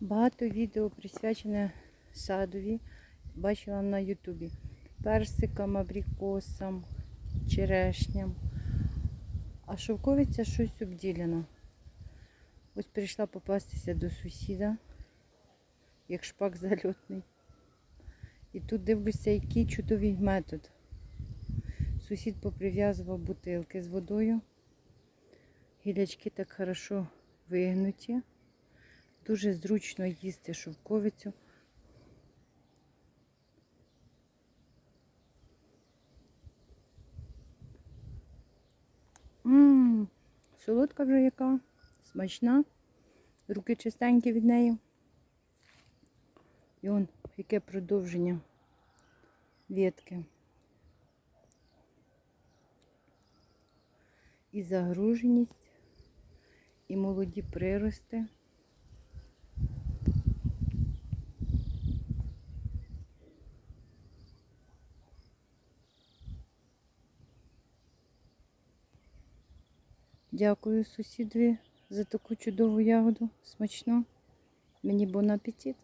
Багато відео присвячене садові. Бачила на Ютубі. Персикам, абрикосам, черешням. А шовковиця щось обділена. Ось прийшла попастися до сусіда, як шпак зальотний. І тут дивлюся, який чудовий метод. Сусід поприв'язував бутилки з водою. Гілячки так хорошо вигнуті. Дуже зручно їсти шовковицю. Ммм, солодка вже яка, смачна, руки чистенькі від неї. І он, яке продовження ветки. І загруженість, і молоді прирости. Дякую сусідові за таку чудову ягоду. Смачно. Мені бон апетит.